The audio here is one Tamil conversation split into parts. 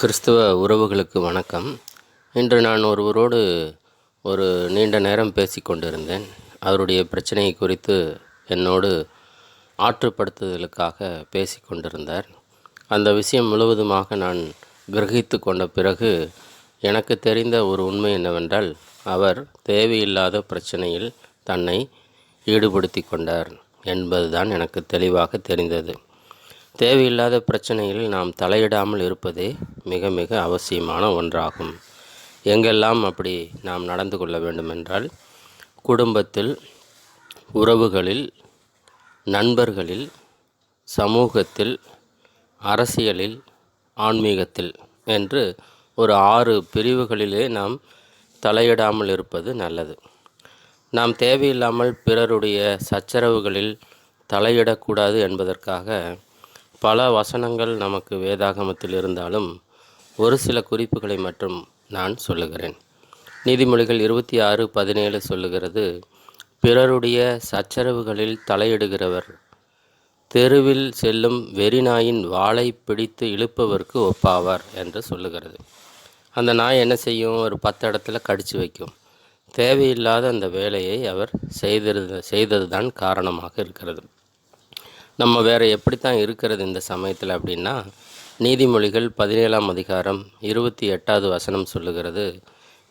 கிறிஸ்துவ உறவுகளுக்கு வணக்கம். இன்று நான் ஒருவரோடு ஒரு நீண்ட நேரம் பேசி கொண்டிருந்தேன். அவருடைய பிரச்சனையை குறித்து என்னோடு ஆற்றுப்படுத்துதலுக்காக பேசி கொண்டிருந்தார். அந்த விஷயம் முழுவதுமாக நான் கிரகித்து கொண்ட பிறகு எனக்கு தெரிந்த ஒரு உண்மை என்னவென்றால் அவர் தேவையில்லாத பிரச்சனையில் தன்னை ஈடுபடுத்தி கொண்டார் என்பதுதான் எனக்கு தெளிவாக தெரிந்தது. தேவையில்லாத பிரச்சனையில் நாம் தலையிடாமல் இருப்பதே மிக மிக அவசியமான ஒன்றாகும். எங்கெல்லாம் அப்படி நாம் நடந்து கொள்ள வேண்டுமென்றால் குடும்பத்தில் உறவுகளில் நண்பர்களில் சமூகத்தில் அரசியலில் ஆன்மீகத்தில் என்று ஒரு ஆறு பிரிவுகளிலே நாம் தலையிடாமல் இருப்பது நல்லது. நாம் தேவையில்லாமல் பிறருடைய சச்சரவுகளில் தலையிடக்கூடாது என்பதற்காக பல வசனங்கள் நமக்கு வேதாகமத்தில் இருந்தாலும் ஒரு சில குறிப்புகளை மட்டும் நான் சொல்லுகிறேன். நீதிமொழிகள் இருபத்தி ஆறு பதினேழு சொல்லுகிறது பிறருடைய சச்சரவுகளில் தலையிடுகிறவர் தெருவில் செல்லும் வெறிநாயின் வாளை பிடித்து இழுப்பவருக்கு ஒப்பாவார் என்று சொல்லுகிறது. அந்த நாய் என்ன செய்யும்? ஒரு பத்து இடத்துல கடிச்சு வைக்கும். தேவையில்லாத அந்த வேலையை அவர் செய்திருந்த செய்தது தான் காரணமாக இருக்கிறது. நம்ம வேறு எப்படித்தான் இருக்கிறது இந்த சமயத்தில் அப்படின்னா நீதிமொழிகள் பதினேழாம் அதிகாரம் இருபத்தி எட்டாவது வசனம் சொல்லுகிறது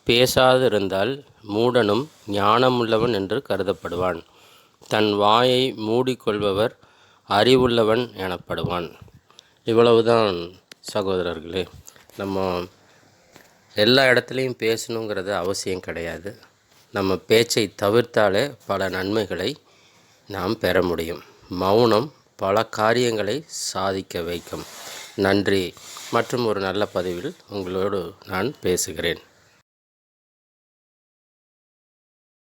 பேசாது இருந்தால் மூடனும் ஞானமுள்ளவன் என்று கருதப்படுவான். தன் வாயை மூடிக்கொள்பவர் அறிவுள்ளவன் எனப்படுவான். இவ்வளவுதான் சகோதரர்களே நம்ம எல்லா இடத்துலையும் பேசணுங்கிறது அவசியம் கிடையாது. நம்ம பேச்சை தவிர்த்தாலே பல நன்மைகளை நாம் பெற முடியும். மௌனம் பல காரியங்களை சாதிக்க வைக்கும். நன்றி. மற்றும் ஒரு நல்ல பதிவில் உங்களோடு நான் பேசுகிறேன்.